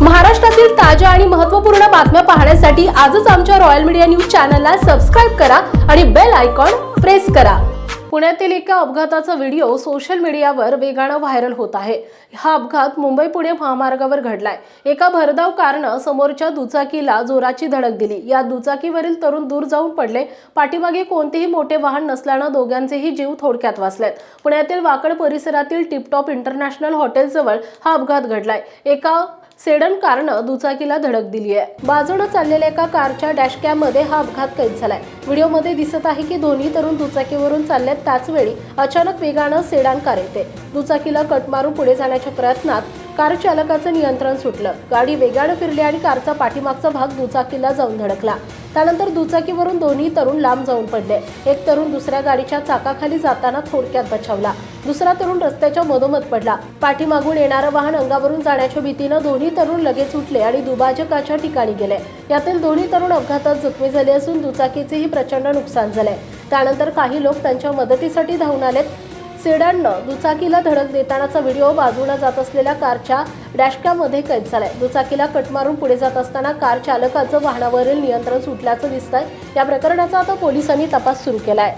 महाराष्ट्रातील ताज्या आणि महत्त्वपूर्ण बातम्या पाहण्यासाठी आजच आमच्या रॉयल मीडिया न्यूज चॅनलला सबस्क्राईब करा आणि बेल आयकॉन प्रेस करा. पुण्यातील एका अपघाताचा व्हिडिओ सोशल मीडियावर वेगानं व्हायरल होत आहे. हा अपघात मुंबई पुणे महामार्गावर घडलाय. एका भरधाव कारनं समोरच्या दुचाकीला जोराची धडक दिली. या दुचाकीवरील तरुण दूर जाऊन पडले. पाठीमागे कोणतेही मोठे वाहन नसल्यानं दोघांचेही जीव थोडक्यात वाचलेत. पुण्यातील वाकड परिसरातील टिपटॉप इंटरनॅशनल हॉटेलजवळ हा अपघात घडलाय. एका सेडन कारनं दुचाकीला धडक दिली आहे बाजूनं चाललेल्या एका कारच्या डॅशकॅममध्ये हा अपघात कैद झालाय. व्हिडिओमध्ये दिसत आहे की दोन्ही तरुण दुचाकीवरून चाललेत त्याच वेळी अचानक वेगानं सेडान कार येते. दुचाकीला कट मारून पुढे जाण्याच्या प्रयत्नात कार चालकाचं नियंत्रण सुटलं. गाडी वेगानं फिरली आणि कारचा पाठीमागचा भाग दुचाकीला जाऊन धडकला. त्यानंतर दुचाकीवरून दोन्ही तरुण लांब जाऊन पडले. एक तरुण दुसऱ्या गाडीच्या चाकाखाली जाताना थोडक्यात बचावला. दुसरा तरुण रस्त्याच्या मधोमध पडला. पाठीमागून येणारं वाहन अंगावरून जाण्याच्या भीतीनं दोन्ही तरुण लगेच उठले आणि दुभाजकाच्या ठिकाणी गेले. यातील दोन्ही तरुण अपघातात जखमी झाले असून दुचाकीचेही प्रचंड नुकसान झालंय. त्यानंतर काही लोक त्यांच्या मदतीसाठी धावून आलेत. सेडाननं दुचाकीला धडक देतानाचा व्हिडिओ बाजूला जात असलेल्या कारच्या डॅशकॅमध्ये कैद झालाय. दुचाकीला कट मारून पुढे जात असताना कार चालकाचं वाहनावरील नियंत्रण सुटल्याचं दिसतंय. या प्रकरणाचा आता पोलिसांनी तपास सुरू केलाय.